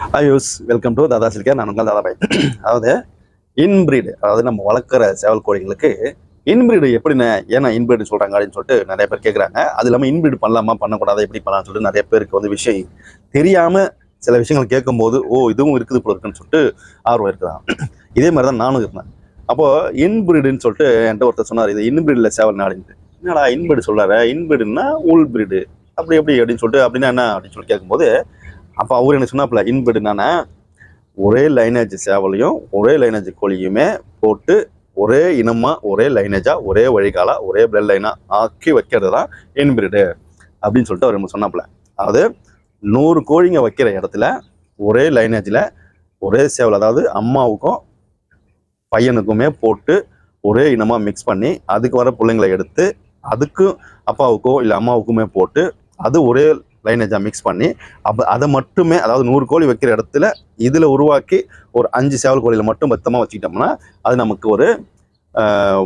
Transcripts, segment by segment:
ஐயூஸ் welcome to தாதா சில்கே நான் உங்கள் தாதாபாய் அதாவது இன்பிரீடு அதாவது நம்ம வளர்க்குற சேவல் கோழிங்களுக்கு இன்பிரீடு எப்படிண்ணே ஏன்னா இன்பிரீடு சொல்கிறாங்க அப்படின்னு சொல்லிட்டு நிறைய பேர் கேட்குறாங்க அது இல்லாமல் இன்பிரீடு பண்ணலாமா பண்ணக்கூடாது எப்படி பண்ணலாம்னு சொல்லிட்டு நிறைய பேருக்கு வந்து விஷயம் தெரியாமல் சில விஷயங்கள் கேட்கும்போது ஓ இதுவும் இருக்குது இப்போ இருக்குன்னு சொல்லிட்டு ஆர்வம் இருக்குதான் இதே மாதிரி தான் நானும் இருந்தேன். அப்போது இன்பிரீடுன்னு சொல்லிட்டு என்கிட்ட ஒருத்தர் சொன்னார் இது இன்பிரீடில் சேவல் நாடின்ட்டு என்னடா இன்பிரீடு சொல்கிறாரு இன்பிரீடுன்னா உள் பிரீடு அப்படி எப்படி அப்படின்னு சொல்லிட்டு அப்படின்னா என்ன? அப்படின்னு சொல்லி கேட்கும்போது அப்போ அவர் என்ன சொன்னாப்புல இன்படுனானே ஒரே லைனேஜ் சேவலையும் ஒரே லைனேஜ் கோழியுமே போட்டு ஒரே இனமாக ஒரே லைனேஜாக ஒரே வழிகாலாக ஒரே பிளட் லைனாக ஆக்கி வைக்கிறது தான் இன்பிரிடு அப்படின்னு சொல்லிட்டு அவர் நம்ம சொன்னாப்புல. அதாவது நூறு கோழிங்க வைக்கிற இடத்துல ஒரே லைனேஜில் ஒரே சேவல் அதாவது அம்மாவுக்கும் பையனுக்குமே போட்டு ஒரே இனமாக மிக்ஸ் பண்ணி அதுக்கு வர பிள்ளைங்களை எடுத்து அதுக்கும் அப்பாவுக்கோ இல்லை அம்மாவுக்குமே போட்டு அது ஒரே லைனேஜாக மிக்ஸ் பண்ணி அப்போ அதை மட்டுமே அதாவது நூறு கோழி வைக்கிற இடத்துல இதில் உருவாக்கி ஒரு அஞ்சு சேவல் கோழியில் மட்டும் மொத்தமாக வச்சுக்கிட்டோம்னா அது நமக்கு ஒரு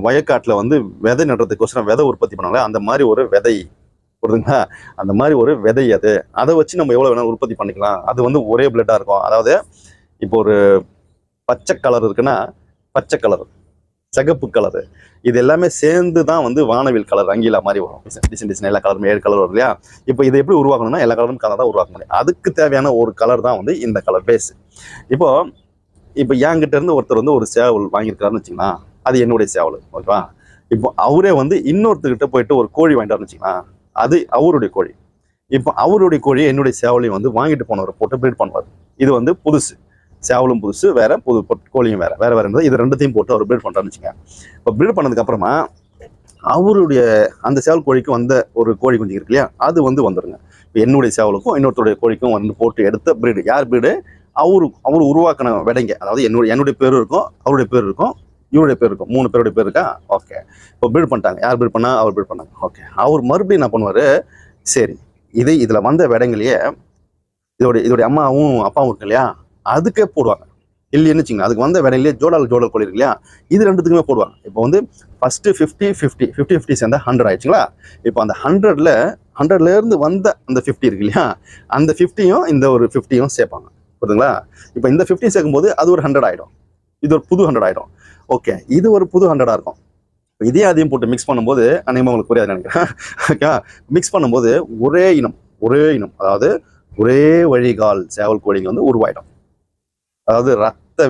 வயக்காட்டில் வந்து விதை நடுறதுக்கோசரம் விதை உற்பத்தி பண்ணாங்களே அந்த மாதிரி ஒரு விதை புரியுதுங்களா? அந்த மாதிரி ஒரு விதை அது. அதை வச்சு நம்ம எவ்வளோ வேணாலும் உற்பத்தி பண்ணிக்கலாம். அது வந்து ஒரே பிளட்டாக இருக்கும். அதாவது இப்போ ஒரு பச்சை கலர் இருக்குன்னா பச்சை கலர் சிகப்பு கலரு இது எல்லாமே சேர்ந்து தான் வந்து வானவில் கலர் அங்கீலா மாதிரி வரும். டிசைன் டிசைன் எல்லா கலருமே ஏழு கலர் வரும் இல்லையா? இப்போ இதை எப்படி உருவாக்கணும்னா எல்லா கலரும் கலர் தான் உருவாக்க முடியும் அதுக்கு தேவையான ஒரு கலர் தான் வந்து இந்த கலர் பேஸ் இப்போ இப்போ என்கிட்ட இருந்து ஒருத்தர் வந்து ஒரு சேவல் வாங்கியிருக்காருன்னு வச்சுக்கலாம் அது என்னுடைய சேவல் ஓகேவா? இப்போ அவரே வந்து இன்னொருத்தர்கிட்ட போயிட்டு ஒரு கோழி வாங்கிட்டாருன்னு வச்சுக்கலாம் அது அவருடைய கோழி. இப்போ அவருடைய கோழி என்னுடைய சேவலையும் வந்து வாங்கிட்டு போனவரை போட்டு ப்ரீட் பண்ணுவார். இது வந்து புதுசு. சேவலும் புதுசு வேறு புது கோழியும் வேறு. வேறு வேறு இருந்தது இது ரெண்டுத்தையும் போட்டு அவர் ப்ரீட் பண்ணுறான்னு வச்சுக்கோங்க. இப்போ ப்ரீட் பண்ணதுக்கப்புறமா அவருடைய அந்த சேவல் கோழிக்கு வந்த ஒரு கோழி குஞ்சு இருக்கு இல்லையா? அது வந்து வந்துருங்க. இப்போ என்னுடைய சேவலுக்கும் இன்னொருத்தருடைய கோழிக்கும் வந்து போட்டு எடுத்த ப்ரீடு யார் ப்ரீடு அவரு அவர் உருவாக்கின விடைங்க. அதாவது என்னுடைய என்னுடைய பேர் இருக்கும் அவருடைய பேர் இருக்கும் இவருடைய பேர் இருக்கும். மூணு பேருடைய பேர் இருக்கா? ஓகே இப்போ பில்ட் பண்ணிட்டாங்க. யார் பில்ட் பண்ணால் அவர் பில்ட் பண்ணாங்க. ஓகே அவர் மறுபடியும் என்ன பண்ணுவார்? சரி. இது இதில் வந்த விடங்களையே இதோடைய இதோடைய அம்மாவும் அப்பாவும் இருக்கு இல்லையா? அதுக்கே போடுவாங்க. இல்லைன்னு வச்சுங்க அதுக்கு வந்த வேலையிலேயே ஜோடால் ஜோடல் கோழி இருக்கு இல்லையா இது ரெண்டுத்துக்குமே போடுவாங்க. இப்போ வந்து first fifty fifty fifty fifty சேர்ந்தா ஹண்ட்ரட் ஆயிடுச்சுங்களா? இப்போ அந்த ஹண்ட்ரட்ல ஹண்ட்ரட்லேருந்து வந்த அந்த ஃபிஃப்டி இருக்கு இல்லையா அந்த ஃபிஃப்டியும் இந்த ஒரு ஃபிஃப்டியும் சேர்ப்பாங்க. புரியுதுங்களா? இப்போ இந்த ஃபிஃப்டி சேர்க்கும்போது அது ஒரு ஹண்ட்ரட் ஆகிடும் இது ஒரு புது ஹண்ட்ரட் ஆகிடும் ஓகே இது ஒரு புது ஹண்ட்ரடாக இருக்கும். இப்போ இதே அதையும் போட்டு மிக்ஸ் பண்ணும்போது அநேகமாக உங்களுக்கு புரியாது நினைக்கிறேன். ஓகே மிக்ஸ் பண்ணும்போது ஒரே இனம் ஒரே இனம் அதாவது ஒரே வழிகால் சேவல் கோழிங்க வந்து உருவாயிடும். அதாவது ரத்த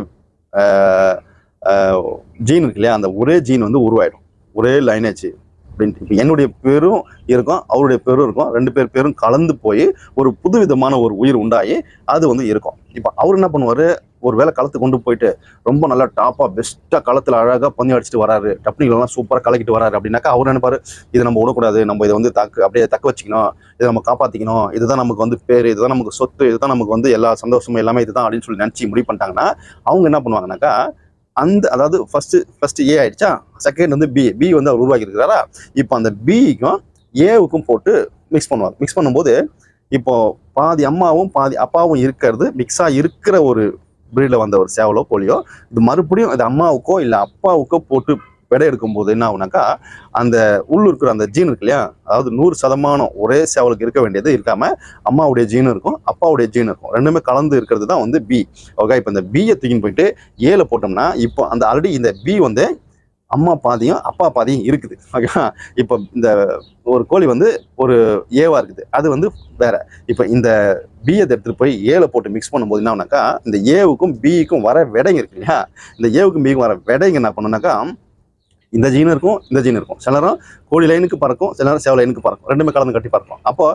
ஜீன் இருக்கு இல்லையா? அந்த ஒரே ஜீன் வந்து உருவாயிடும். ஒரே லைனேஜ் அப்படின்ட்டு இப்போ என்னுடைய பேரும் இருக்கும் அவருடைய பேரும் இருக்கும். ரெண்டு பேர் பேரும் கலந்து போய் ஒரு புது விதமான ஒரு உயிர் உண்டாகி அது வந்து இருக்கும். இப்போ அவர் என்ன பண்ணுவார்? ஒரு வேளை களத்து கொண்டு போயிட்டு ரொம்ப நல்லா டாப்பாக பெஸ்ட்டாக களத்தில் அழகாக பந்தி அடிச்சுட்டு வராரு. டப்னிகளெல்லாம் சூப்பராக கலக்கிட்டு வராரு அப்படின்னாக்கா அவர் நினைப்பாரு இதை நம்ம விடக்கூடாது. நம்ம இதை வந்து தக்கு அப்படியே தக்க வச்சுக்கணும். இதை நம்ம காப்பாற்றிக்கணும் இதுதான் நமக்கு வந்து பேர் இதுதான் நமக்கு சொத்து இதுதான் நமக்கு வந்து எல்லா சந்தோஷமும் எல்லாமே இதுதான் அப்படின்னு சொல்லி நினச்சி முடிவு பண்ணிட்டாங்கன்னா அவங்க என்ன பண்ணுவாங்கனாக்கா அந்த அதாவது ஃபர்ஸ்ட் ஃபர்ஸ்ட் ஏ ஆயிடுச்சா? செகண்ட் வந்து பி பி வந்து அவர் உருவாக்கி இருக்கிறாரா இப்போ அந்த பிக்கும் ஏவுக்கும் போட்டு மிக்ஸ் பண்ணுவார். மிக்ஸ் பண்ணும்போது இப்போ பாதி அம்மாவும் பாதி அப்பாவும் இருக்கிறது மிக்ஸாக இருக்கிற ஒரு பிரீடில் வந்த ஒரு சேவலோ கோழியோ இது மறுபடியும் இது அம்மாவுக்கோ இல்லை அப்பாவுக்கோ போட்டு விடை எடுக்கும்போது என்ன ஆகுனாக்கா அந்த உள்ள இருக்கிற அந்த ஜீன் இருக்கு இல்லையா? அதாவது நூறு சதமானம் ஒரே சேவலுக்கு இருக்க வேண்டியது இருக்காம அம்மாவுடைய ஜீன் இருக்கும் அப்பாவுடைய ஜீன் இருக்கும். ரெண்டுமே கலந்து இருக்கிறது தான் வந்து பி ஓகே இப்போ இந்த பியை தூக்கின்னு போயிட்டு ஏல போட்டோம்னா இப்போ அந்த ஆல்ரெடி இந்த பி வந்து அம்மா பாதியும் அப்பா பாதியும் இருக்குது. ஓகேவா இப்போ இந்த ஒரு கோழி வந்து ஒரு ஏவாக இருக்குது. அது வந்து வேற. இப்போ இந்த பியை எடுத்துகிட்டு போய் ஏல போட்டு மிக்ஸ் பண்ணும்போது என்ன ஆகுனாக்கா இந்த ஏவுக்கும் பிக்கும் வர விடைங்க இருக்கு இல்லையா? இந்த ஏவுக்கும் பிக்கும் வர விடைங்க என்ன பண்ணுனாக்கா இந்த ஜீன் இருக்கும் இந்த ஜீன் இருக்கும். சில நேரம் கோழி லைனுக்கு பறக்கும் சில நேரம் சேவல் லைனுக்கு பறக்கும். ரெண்டுமே கலந்து கட்டி பறக்கும். அப்போ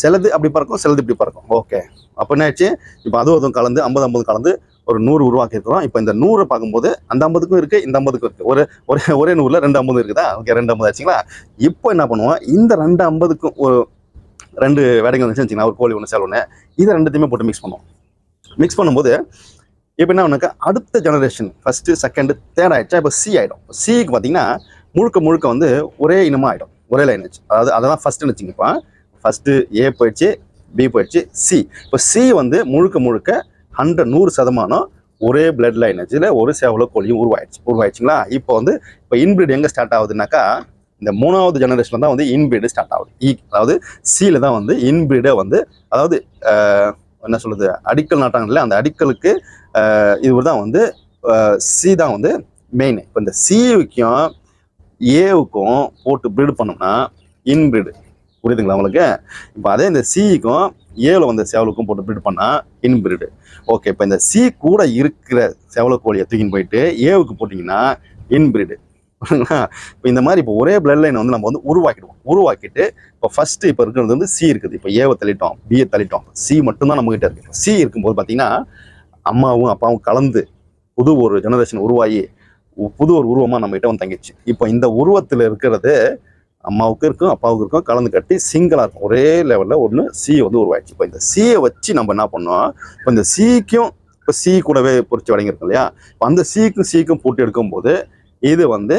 சிலது அப்படி பறக்கும் சிலது இப்படி பறக்கும். ஓகே அப்போ என்ன ஆயிடுச்சு? இப்போ அதுவும் அதுவும் கலந்து ஐம்பது ஐம்பது கலந்து ஒரு நூறு உருவாக்கியிருக்கிறோம். இப்போ இந்த நூறை பார்க்கும்போது அந்த ஐம்பதுக்கும் இருக்குது இந்த ஐம்பதுக்கும் இருக்கு. ஒரு ஒரே ஒரே நூறில் ரெண்டு ஐம்பது இருக்குதா? ஓகே ரெண்டு ஐம்பது ஆச்சுங்களா? இப்போ என்ன பண்ணுவோம்? இந்த ரெண்டு ஐம்பதுக்கும் ஒரு ரெண்டு வேடைங்க வந்துச்சு வச்சுங்களா ஒரு கோழி ஒன்று சேல் ஒன்று இதை ரெண்டுத்தையுமே போட்டு மிக்ஸ் பண்ணுவோம். மிக்ஸ் பண்ணும்போது இப்போ என்ன ஒன்றுக்கா அடுத்த ஜெனரேஷன் ஃபஸ்ட்டு செகண்டு தேர்ட் ஆகிடுச்சா இப்போ சி ஆகிடும் சிக்கு பார்த்தீங்கன்னா முழுக்க முழுக்க வந்து ஒரே இனமாக ஆகிடும் ஒரே லைனேஜ் அதாவது அதெல்லாம் ஃபஸ்ட்டுன்னு வச்சுங்கப்பா ஃபஸ்ட்டு ஏ போயிடுச்சு பி போயிடுச்சு சி இப்போ சி வந்து முழுக்க முழுக்க ஹண்ட்ரட் நூறு சதமானம் ஒரே பிளட் லைனேஜில் ஒரு சேவல கோழியும் உருவாயிடுச்சு. உருவாயிடுச்சுங்களா? இப்போ வந்து இப்போ இன்பிரீட் எங்கே ஸ்டார்ட் ஆகுதுனாக்கா இந்த மூணாவது ஜெனரேஷனில் தான் வந்து இன்பிரீடு ஸ்டார்ட் ஆகுது. இ அதாவது சியில் தான் வந்து இன்பிரீடை வந்து அதாவது என்ன சொல்கிறது அடிக்கல் நாட்டாங்க இல்லையா அந்த அடிக்கலுக்கு இவர் தான் வந்து சி தான் வந்து மெயின் இப்போ இந்த சிவுக்கும் ஏவுக்கும் போட்டு ப்ரீடு பண்ணோம்னா இன்பிரீடு புரியுதுங்களா உங்களுக்கு? இப்போ அதே இந்த சிக்கும் ஏவில் வந்த சேவலுக்கும் போட்டு ப்ரீட் பண்ணால் இன்பிரீடு ஓகே இப்போ இந்த சி கூட இருக்கிற செவல கோழியை தூக்கின்னு போயிட்டு ஏவுக்கு போட்டிங்கன்னா இன்பிரீடு இப்போ இந்த மாதிரி இப்போ ஒரே பிளட் லைனை வந்து நம்ம வந்து உருவாக்கிடுவோம். உருவாக்கிட்டு இப்போ ஃபஸ்ட்டு இப்போ இருக்கிறது வந்து சி இருக்குது. இப்போ ஏவை தள்ளிட்டோம் பிஏ தள்ளிட்டோம். சி மட்டும்தான் நம்மகிட்ட இருக்குது சி இருக்கும்போது பார்த்தீங்கன்னா அம்மாவும் அப்பாவும் கலந்து புது ஒரு ஜெனரேஷன் உருவாகி உ- புது ஒரு உருவமாக நம்மகிட்ட வந்து தங்கிச்சு இப்போ இந்த உருவத்தில் இருக்கிறது அம்மாவுக்கு இருக்கும் அப்பாவுக்கு இருக்கும் கலந்து கட்டி சிங்கிளாக இருக்கும். ஒரே லெவலில் ஒன்று சி வந்து உருவாயிடுச்சு. இப்போ இந்த சியை வச்சு நம்ம என்ன பண்ணோம்? இப்போ இந்த சிக்கும் இப்போ சி கூடவே பொறிச்சு வழங்கியிருக்கும் இல்லையா? இப்போ அந்த சிக்கும் சிக்கும் போட்டு எடுக்கும்போது இது வந்து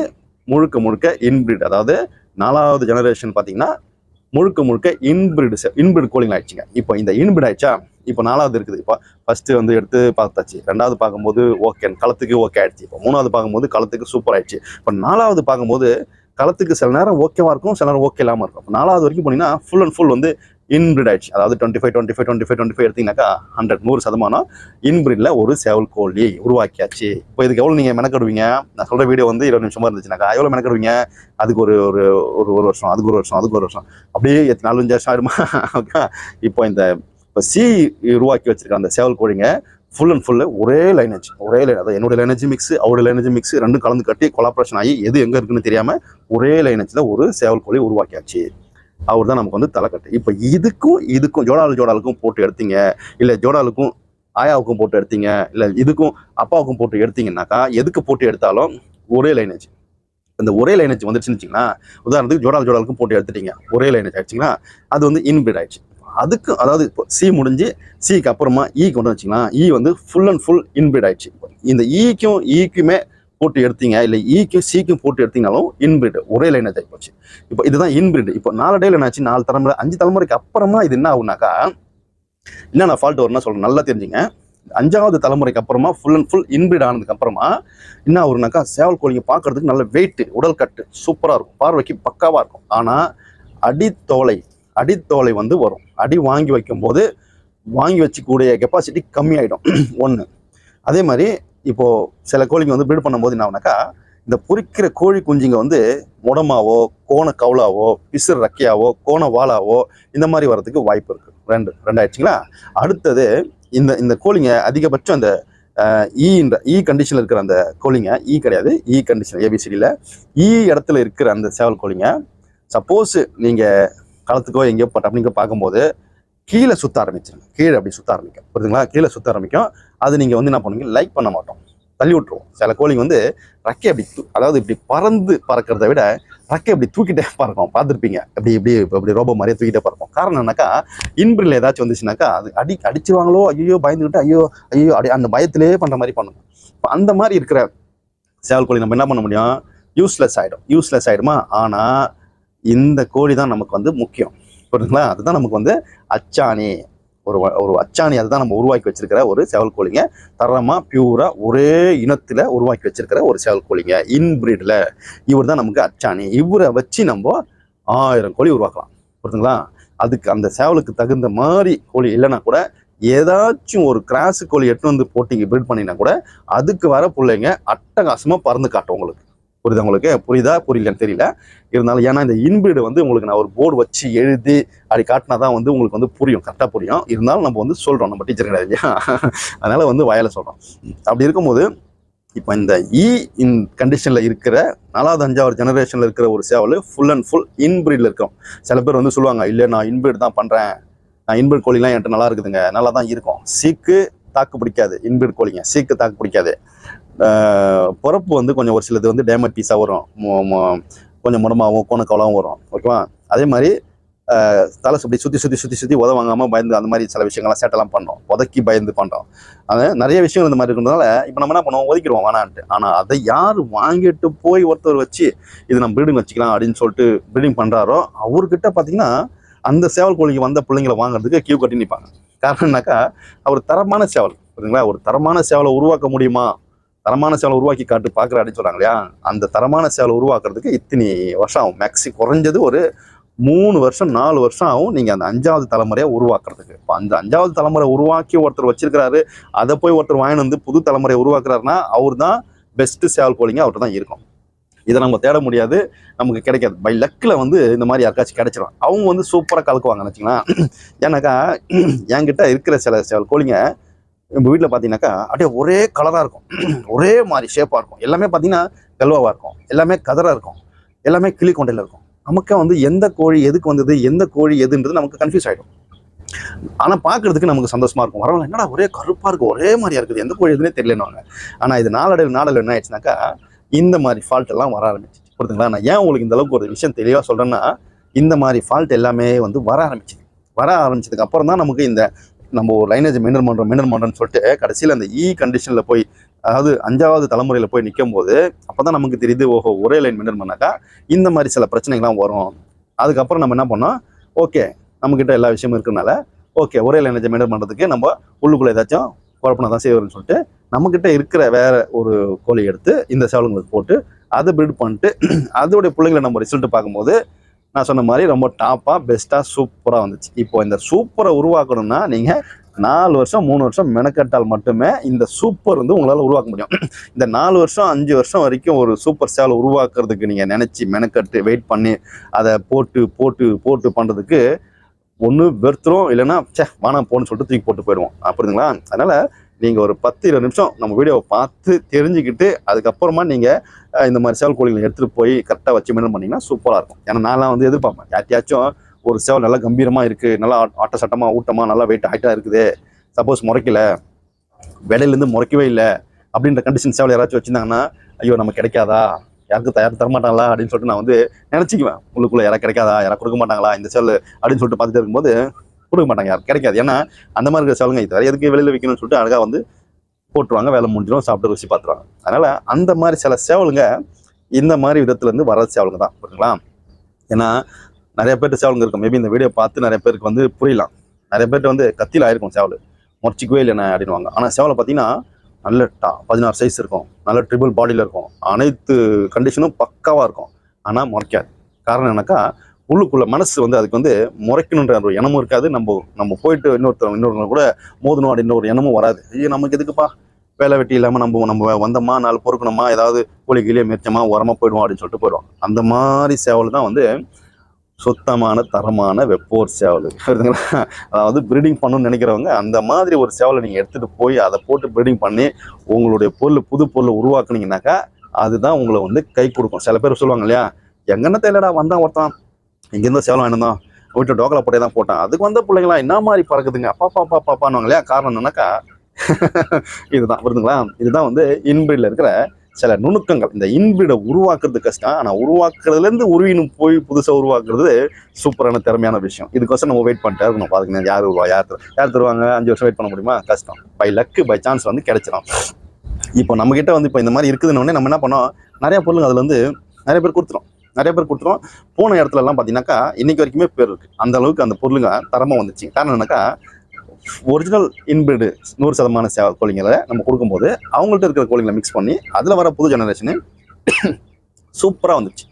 முழுக்க முழுக்க இன்பிரிட் அதாவது நாலாவது ஜெனரேஷன் பார்த்தீங்கன்னா முழுக்க முழுக்க இன்பிரிடு இன்பிரிட் கோலிங் ஆயிடுச்சுங்க. இப்போ இந்த இன்பிரிட் ஆயிடுச்சா? இப்போ நாலாவது இருக்குது. இப்போ ஃபஸ்ட்டு வந்து எடுத்து பார்த்தாச்சு. ரெண்டாவது பார்க்கும்போது ஓகே களத்துக்கு ஓகே ஆயிடுச்சு. இப்போ மூணாவது பார்க்கும்போது களத்துக்கு சூப்பர் ஆயிடுச்சு. இப்போ நாலாவது பார்க்கும்போது களத்துக்கு சில நேரம் ஓகேவா இருக்கும் சில நேரம் ஓகே இல்லாமல் இருக்கும். இப்போ நாலாவது வரைக்கும் போனீங்கன்னா ஃபுல் அண்ட் ஃபுல் வந்து இன்பிரிட் ஆயிடுச்சு அதாவது twenty five twenty five twenty five twenty five எடுத்தீங்கன்னாக்கா hundred நூறு சதமானம் இன்பிரிட்ல ஒரு சேவல் கோழி உருவாக்கியாச்சு. இப்போ இதுக்கு எவ்வளோ நீங்கள் மெனக்கடுவீங்க? நான் சொல்கிற வீடியோ வந்து இருபது நிமிஷமாக இருந்துச்சுனாக்கா எவ்வளோ மெனக்கடுவீங்க? அதுக்கு ஒரு ஒரு ஒரு ஒரு வருஷம் அதுக்கு ஒரு வருஷம் அதுக்கு ஒரு வருஷம். அப்படியே எத்தனை நாலஞ்சு வருஷம் ஆயிடுமா ஓகே. இப்போ இந்த இப்போ சி உருவாக்கி வச்சிருக்க அந்த சேவல் கோழிங்க ஃபுல் அண்ட் ஃபுல்லு ஒரே லைனேஜ் ஒரே லைன் அதாவது என்னோட லைனேஜ் மிக்ஸ் அவரோட லைனேஜ் மிக்ஸ் ரெண்டும் கலந்து கட்டி கொலாபரேஷன் ஆகி எது எங்கே இருக்குன்னு தெரியாமல் ஒரே லைனேஜில் ஒரு சேவல் கோழி உருவாக்கியாச்சு. அவர் தான் நமக்கு வந்து தலைக்கட்டு. இப்போ இதுக்கும் இதுக்கும் ஜோடாலு ஜோடாலுக்கும் போட்டு எடுத்தீங்க இல்லை ஜோடாலுக்கும் ஆயாவுக்கும் போட்டு எடுத்தீங்க இல்லை இதுக்கும் அப்பாவுக்கும் போட்டு எடுத்தீங்கன்னாக்கா எதுக்கு போட்டு எடுத்தாலும் ஒரே லைனேஜ் இந்த ஒரே லைனேஜ் வந்துருச்சுன்னு வச்சிங்கன்னா உதாரணத்துக்கு ஜோடால் ஜோடாலுக்கும் போட்டு எடுத்துட்டீங்க ஒரே லைனேஜ் ஆயிடுச்சுங்கன்னா அது வந்து இன்பிரிட் ஆயிடுச்சு. அதுக்கு அதாவது இப்போ சி முடிஞ்சு சிக்கு அப்புறமா இ கொண்டு வச்சிங்கன்னா இ e வந்து ஃபுல் அண்ட் ஃபுல் இன்பிரிட் ஆயிடுச்சு. இந்த e ஈக்கும் ஈக்குமே போட்டு எடுத்தீங்க இல்லை ஈக்கும் சிக்கும் போட்டு எடுத்தீங்கனாலும் இன்பிரிட் ஒரே லைன் ஆகி போச்சு இப்போ இதுதான் இன்பிரிட் இப்போ நாலு என்னாச்சு நாலு தலைமுறை அஞ்சு தலைமுறைக்கு அப்புறமா இது என்ன ஆகுனாக்கா என்னென்ன ஃபால்ட் வரும்னா சொல்கிறேன் நல்லா தெரிஞ்சுங்க. அஞ்சாவது தலைமுறைக்கு அப்புறமா ஃபுல் அண்ட் ஃபுல் இன்பிரிட் ஆனதுக்கு அப்புறமா என்ன ஆகுனாக்கா சேவல் கோழிங்க பார்க்கறதுக்கு நல்ல வெயிட் உடல் கட்டு சூப்பராக இருக்கும். பார்வைக்கு பக்காவாக இருக்கும். ஆனால் அடித்தோலை அடித்தோலை வந்து வரும். அடி வாங்கி வைக்கும்போது வாங்கி வச்சுக்கூடிய கெப்பாசிட்டி கம்மியாயிடும். ஒன்று அதே மாதிரி இப்போது சில கோழிங்க வந்து ப்ரீட் பண்ணும்போது என்னாகனாக்கா இந்த பொறிக்கிற கோழி குஞ்சுங்க வந்து முடமாவோ கோண கவுளாவோ பிசு ரக்கையாவோ கோண வாளாவோ இந்த மாதிரி வர்றதுக்கு வாய்ப்பு இருக்குது ரெண்டு ரெண்டாயிடுச்சுங்களா? அடுத்தது இந்த இந்த கோழிங்க அதிகபட்சம் அந்த ஈன்ற இ கண்டிஷனில் இருக்கிற அந்த கோழிங்க இ கிடையாது. இ கண்டிஷன் ஏபிசிடியில் இ இடத்துல இருக்கிற அந்த சேவல் கோழிங்க சப்போஸ் நீங்கள் களத்துக்கோ எங்கேயோ பட்ட அப்படிங்க பார்க்கும்போது கீழே சுற்ற ஆரம்பிச்சிருங்க. கீழே அப்படி சுற்ற ஆரம்பிக்கும். புரியுதுங்களா? கீழே சுற்ற ஆரம்பிக்கும். அது நீங்கள் வந்து என்ன பண்ணுவீங்க? லைக் பண்ண மாட்டோம். தள்ளி விட்டுருவோம். சில கோழிங்க வந்து ரக்கை அப்படி தூ- அதாவது இப்படி பறந்து பறக்கிறத விட ரக்கை இப்படி தூக்கிட்டே பறக்கும். பார்த்துருப்பீங்க. அப்படி இப்படி இப்படி ரோபோ மாதிரியே தூக்கிட்டே பறக்கும். காரணம் என்னக்கா? இன்பிரில் ஏதாச்சும் வந்துச்சுனாக்கா அது அடி அடிச்சிருவாங்களோ? ஐயோ பயந்துக்கிட்டு ஐயோ ஐயோ அடி அந்த பயத்திலே பண்ணுற மாதிரி பண்ணுங்க. இப்போ அந்த மாதிரி இருக்கிற சேவல் கோழி நம்ம என்ன பண்ண முடியும்? யூஸ்லெஸ் ஆகிடும் யூஸ்லெஸ் ஆகிடுமா ஆனால் இந்த கோழி தான் நமக்கு வந்து முக்கியம். புரியுதுங்களா அதுதான் நமக்கு வந்து அச்சாணி. ஒரு ஒரு அச்சாணி அதுதான் நம்ம உருவாக்கி வச்சிருக்கிற ஒரு செவல் கோழிங்க. தரமாக பியூராக ஒரே இனத்தில் உருவாக்கி வச்சிருக்கிற ஒரு செவல் கோழிங்க. இன்பிரீடில் இவர் தான் நமக்கு அச்சாணி. இவரை வச்சு நம்ம ஆயிரம் கோழி உருவாக்கலாம். புரியுதுங்களா அதுக்கு அந்த சேவலுக்கு தகுந்த மாதிரி கோழி இல்லைன்னா கூட ஏதாச்சும் ஒரு கிராஸு கோழி எட்டு வந்து போட்டிங்க பில்ட் பண்ணினா கூட அதுக்கு வர பிள்ளைங்க அட்டகாசமாக பறந்து காட்டும் உங்களுக்கு. புரியுது உங்களுக்கு? புரியுதா? புரியலன்னு தெரியல. இருந்தாலும் ஏன்னா இந்த இன்பிரீடு வந்து உங்களுக்கு நான் ஒரு போர்டு வச்சு எழுதி அப்படி காட்டினா தான் வந்து உங்களுக்கு வந்து புரியும். கரெக்டாக புரியும். இருந்தாலும் நம்ம வந்து சொல்கிறோம் நம்ம டீச்சர் கிடையாது இல்லையா? வந்து வயலை சொல்கிறோம் அப்படி இருக்கும்போது இப்போ இந்த இ இன் கண்டிஷனில் இருக்கிற நாலாவது அஞ்சாவது ஜெனரேஷனில் இருக்கிற ஒரு சேவல் ஃபுல் அண்ட் ஃபுல் இன்பிரீடில் இருக்கும். சில பேர் வந்து சொல்லுவாங்க இல்லை நான் இன்பிரீட் தான் பண்ணுறேன் நான் இன்பிரீட் கோழிலாம் என்கிட்ட நல்லா இருக்குதுங்க. நல்லா தான் இருக்கும் சீக்கு தாக்கு பிடிக்காது. இன்பிரீட் கோழிங்க. சீக்கு தாக்கு பிடிக்காது. பிறப்பு வந்து கொஞ்சம் ஒரு சிலது வந்து டேமேஜ் பீஸாக வரும். கொஞ்சம் முடமாகவும் கோணக்கவலாகவும் வரும். ஓகேவா அதே மாதிரி தலை சுற்றி சுற்றி சுற்றி சுற்றி சுற்றி உத வாங்காமல் பயந்து அந்த மாதிரி சில விஷயங்கள்லாம் சேட்டெல்லாம் பண்ணோம். உதக்கி பயந்து பண்ணுறோம் அது நிறைய விஷயங்கள் இந்த மாதிரி இருக்கிறதுனால இப்போ நம்ம என்ன பண்ணுவோம்? ஒதுக்கிடுவோம் வேணான்ட்டு. ஆனால் அதை யார் வாங்கிட்டு போய் ஒருத்தர் வச்சு இது நம்ம பில்டிங் வச்சுக்கலாம் அப்படின்னு சொல்லிட்டு ப்ரீடிங் பண்ணுறாரோ அவர்கிட்ட பார்த்தீங்கன்னா அந்த சேவல் கோழிக்கு வந்த பிள்ளைங்களை வாங்குறதுக்கு கியூ கட்டி நிற்பாங்க காரணம்னாக்கா அவர் தரமான சேவல். புரியுதுங்களா? ஒரு தரமான சேவலை உருவாக்க முடியுமா? தரமான சேலை உருவாக்கி காட்டு பார்க்குற அப்படின்னு சொல்கிறாங்க இல்லையா அந்த தரமான சேலை உருவாக்குறதுக்கு இத்தனை வருஷம் ஆகும். மேக்ஸி குறைஞ்சது ஒரு மூணு வருஷம் நாலு வருஷம் ஆகும் நீங்கள் அந்த அஞ்சாவது தலைமுறையை உருவாக்குறதுக்கு. இப்போ அந்த அஞ்சாவது தலைமுறை உருவாக்கி ஒருத்தர் வச்சிருக்கிறாரு அதை போய் ஒருத்தர் வாங்கிட்டு வந்து புது தலைமுறையை உருவாக்குறாருன்னா அவர் தான் பெஸ்ட்டு சேவல் கோழிங்க அவர்கிட்ட தான் இருக்கும். இதை நம்ம தேட முடியாது நமக்கு கிடைக்காது. பை லக்கில் வந்து இந்த மாதிரி யாருக்காச்சும் கிடைச்சிடும் அவங்க வந்து சூப்பராக கலக்குவாங்கன்னு வச்சுங்களேன் ஏன்னாக்கா என்கிட்ட இருக்கிற சில சேவல் கோழிங்க நம்ம வீட்டில் பார்த்தீங்கன்னாக்கா அப்படியே ஒரே கலராக இருக்கும். ஒரே மாதிரி ஷேப்பாக இருக்கும். எல்லாமே பார்த்தீங்கன்னா கல்வாவாக இருக்கும். எல்லாமே கதராக இருக்கும். எல்லாமே கிளி கொண்டையில் இருக்கும். நமக்கு வந்து எந்த கோழி எதுக்கு வந்தது எந்த கோழி எதுன்றது நமக்கு கன்ஃபியூஸ் ஆகிடும் ஆனால் பார்க்குறதுக்கு நமக்கு சந்தோஷமாக இருக்கும். வரவங்க என்னடா ஒரே கருப்பாக இருக்கும் ஒரே மாதிரியா இருக்குது எந்த கோழி எதுனே தெரியலன்னு ஆனால் இது நாளடைவு நாளடைவு என்ன ஆயிடுச்சுனாக்கா இந்த மாதிரி ஃபால்ட் எல்லாம் வர ஆரம்பிச்சிச்சு. புரியுதுங்களா நான் ஏன் உங்களுக்கு இந்த அளவுக்கு ஒரு விஷயம் தெளிவாக சொல்கிறேன்னா இந்த மாதிரி ஃபால்ட் எல்லாமே வந்து வர ஆரம்பிச்சுது. வர ஆரம்பிச்சதுக்கு அப்புறம் தான் நமக்கு இந்த நம்ம ஒரு லைனேஜ் மெயின்டைன் பண்ணுறோம் மெயின்டைன் பண்ணுறோன்னு சொல்லிட்டு கடைசியில் அந்த e இ கண்டிஷனில் போய் அதாவது அஞ்சாவது தலைமுறையில் போய் நிற்கும் போது அப்போ தான் நமக்கு தெரியுது ஓஹோ ஒரே லைன் மெயின்டைன் பண்ணாக்கா இந்த மாதிரி சில பிரச்சனைகள்லாம் வரும். அதுக்கப்புறம் நம்ம என்ன பண்ணோம்? ஓகே நம்மக்கிட்ட எல்லா விஷயமும் இருக்கிறனால ஓகே ஒரே லைனேஜ் மெயின்டைன் பண்ணுறதுக்கு நம்ம உள்ளுக்குள்ளே ஏதாச்சும் குழப்பினா தான் செய்வோம்னு சொல்லிட்டு நம்மக்கிட்ட இருக்கிற வேற ஒரு கோழி எடுத்து இந்த சேவலுங்களுக்கு போட்டு அதை பில்ட் பண்ணிட்டு அதோடைய பிள்ளைங்களை நம்ம ரிசல்ட்டு பார்க்கும்போது நான் சொன்ன மாதிரி ரொம்ப டாப்பாக பெஸ்ட்டாக சூப்பராக வந்துச்சு. இப்போ இந்த சூப்பரை உருவாக்கணும்னா நீங்கள் நாலு வருஷம் மூணு வருஷம் மெனக்கட்டால் மட்டுமே இந்த சூப்பர் வந்து உங்களால் உருவாக்க முடியும். இந்த நாலு வருஷம் அஞ்சு வருஷம் வரைக்கும் ஒரு சூப்பர் சேவல் உருவாக்குறதுக்கு நீங்கள் நினச்சி மெனக்கட்டு வெயிட் பண்ணி அதை போட்டு போட்டு போட்டு பண்ணுறதுக்கு ஒன்று வெறுத்துரும் இல்லைன்னா சே வானம் போன்னு சொல்லிட்டு தூக்கி போட்டு போயிடுவோம். அப்படிங்களா அதனால் நீங்கள் ஒரு பத்து இருபது நிமிஷம் நம்ம வீடியோவை பார்த்து தெரிஞ்சுக்கிட்டு அதுக்கப்புறமா நீங்கள் இந்த மாதிரி சேவல் கோழிகளை எடுத்துகிட்டு போய் கரெக்டாக வச்சு மெயின்டைன் பண்ணிங்கன்னா சூப்பராக இருக்கும். ஏன்னா நான்லாம் வந்து எதிர்பார்ப்பேன். யார்ட்டையாச்சும் ஒரு சேவல் நல்லா கம்பீரமாக இருக்குது நல்லா ஆட்ட சட்டமாக ஊட்டமாக நல்லா வெயிட் ஹைட்டாக இருக்குது சப்போஸ் முறைக்கல விலையிலேருந்து முறைக்கவே இல்லை அப்படின்ற கண்டிஷன் சேவல் யாராச்சும் வச்சுருந்தாங்கன்னா ஐயோ நம்ம கிடைக்காதா? யாருக்கும் தயார் தரமாட்டாங்களா? அப்படின்னு சொல்லிட்டு நான் வந்து நினச்சிக்குவேன். உள்ளுக்குள்ளே யாரா கிடைக்காதா? யாராவது கொடுக்க மாட்டாங்களா? இந்த சேவல் அப்படின்னு சொல்லிட்டு பார்த்துட்டு இருக்கும்போது கொடுக்க மாட்டாங்க யாரும் கிடைக்காது. ஏன்னா அந்த மாதிரி இருக்கிற சேவலுங்க இது வேற எதுக்கு வெளியில் வைக்கணும்னு சொல்லிட்டு அழகாக வந்து போட்டுருவாங்க வேலை முடிஞ்சிடும் சாப்பிட்டு ருசி பார்த்துருவாங்க. அதனால் அந்த மாதிரி சில சேவலுங்க இந்த மாதிரி விதத்துலேருந்து வர சேவலுங்க தான் ஓகேங்களா ஏன்னா நிறைய பேர்ட்டு சேவலுங்க இருக்கும். மேபி இந்த வீடியோ பார்த்து நிறைய பேருக்கு வந்து புரியலாம். நிறைய பேர்கிட்ட வந்து கத்தியில் ஆயிருக்கும் சேவல். முறைச்சிக்கவே என்ன அப்படின்வாங்க ஆனால் சேவலை பார்த்தீங்கன்னா நல்ல டா பதினாறு சைஸ் இருக்கும். நல்ல ட்ரிபிள் பாடியில் இருக்கும். அனைத்து கண்டிஷனும் பக்காவாக இருக்கும். ஆனால் முறைக்காது. காரணம் என்னக்கா உள்ளுக்குள்ள மனசு வந்து அதுக்கு வந்து முறைக்கணுன்ற ஒரு எண்ணமும் இருக்காது. நம்ம நம்ம போயிட்டு இன்னொருத்தர் இன்னொருத்தர் கூட மோதணும் அப்படின்னு ஒரு எண்ணமும் வராது. ஐயோ நமக்கு எதுக்குப்பா? வேலை வெட்டி இல்லாமல் நம்ம நம்ம வந்தோமா நாலு பொறுக்கணுமா ஏதாவது கோழி கிளியை மிச்சமா உரமா போயிடுவோம் அப்படின்னு சொல்லிட்டு போயிடுவோம். அந்த மாதிரி சேவல் தான் வந்து சுத்தமான தரமான வெப்போர் சேவல். புரியுதுங்களா? அதாவது ப்ரீடிங் பண்ணணும்னு நினைக்கிறவங்க அந்த மாதிரி ஒரு சேவலை நீங்கள் எடுத்துகிட்டு போய் அதை போட்டு ப்ரீடிங் பண்ணி உங்களுடைய பொருள் புது பொருளை உருவாக்குனீங்கன்னாக்கா அதுதான் உங்களை வந்து கை கொடுக்கும். சில பேர் சொல்லுவாங்க இல்லையா? எங்கன்னா தெரியலடா வந்தான் ஒருத்தன். இங்கேருந்து சேவல் வாங்கினோம். வீட்டில் டோக்கலா போட்டே தான் போட்டான். அதுக்கு வந்த பிள்ளைங்களா என்ன மாதிரி பறக்குதுங்க? அப்பா பாப்பா பாப்பான்னு இல்லையா காரணம் என்னன்னாக்கா இதுதான். புரியுதுங்களா இதுதான் வந்து இன்பிரியில் இருக்கிற சில நுணுக்கங்கள். இந்த இன்பிரிடை உருவாக்குறது கஷ்டம். ஆனால் உருவாக்குறதுலேருந்து உருவினும் போய் புதுசாக உருவாக்குறது சூப்பரான திறமையான விஷயம். இதுக்கோசம் நம்ம வெயிட் பண்ணிட்டே இருக்கணும். பாருங்க யார் உருவா யார் தரு- யார் தருவாங்க? அஞ்சு வருஷம் வெயிட் பண்ண முடியுமா? கஷ்டம். பை லக்கு பை சான்ஸ் வந்து கிடைச்சிடும் இப்போ நம்மக்கிட்ட வந்து இப்போ இந்த மாதிரி இருக்குதுன்னு நம்ம என்ன பண்ணோம்? நிறையா பொருளுங்க அதில் வந்து நிறைய பேர் கொடுத்துரும். நிறைய பேர் கொடுத்துருவோம் போன இடத்துல எல்லாம் பார்த்தீங்கன்னாக்கா இன்னைக்கு வரைக்குமே பேர் இருக்கு. அந்த அளவுக்கு அந்த பொருளுங்க தரமாக வந்துச்சு. காரணம் என்னக்கா ஒரிஜினல் இன்பிரிடு நூறு சதமான சே கோழிங்களை நம்ம கொடுக்கும்போது அவங்கள்ட்ட இருக்கிற கோழிங்களை மிக்ஸ் பண்ணி அதில் வர புது ஜெனரேஷனு சூப்பராக வந்துச்சு.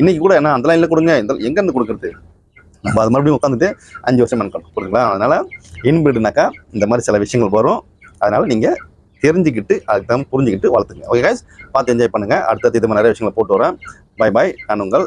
இன்னைக்கு கூட என்ன அந்த லைனில் கொடுங்க இந்த எங்கேருந்து கொடுக்குறது? நம்ம அது மறுபடியும் உட்காந்துட்டு அஞ்சு வருஷம் எனக்கு கொடுக்கலாம் அதனால் இன்பிரிடுனாக்கா இந்த மாதிரி சில விஷயங்கள் வரும். அதனால் நீங்கள் தெரிஞ்சுக்கிட்டு அதுக்கு தான் புரிஞ்சுக்கிட்டு வளர்த்துங்க. Okay guys? பார்த்து என்ஜாய் பண்ணுங்கள் அடுத்த இது மாதிரி நிறைய விஷயங்களை போட்டு வரேன். பை பை நான் உங்கள்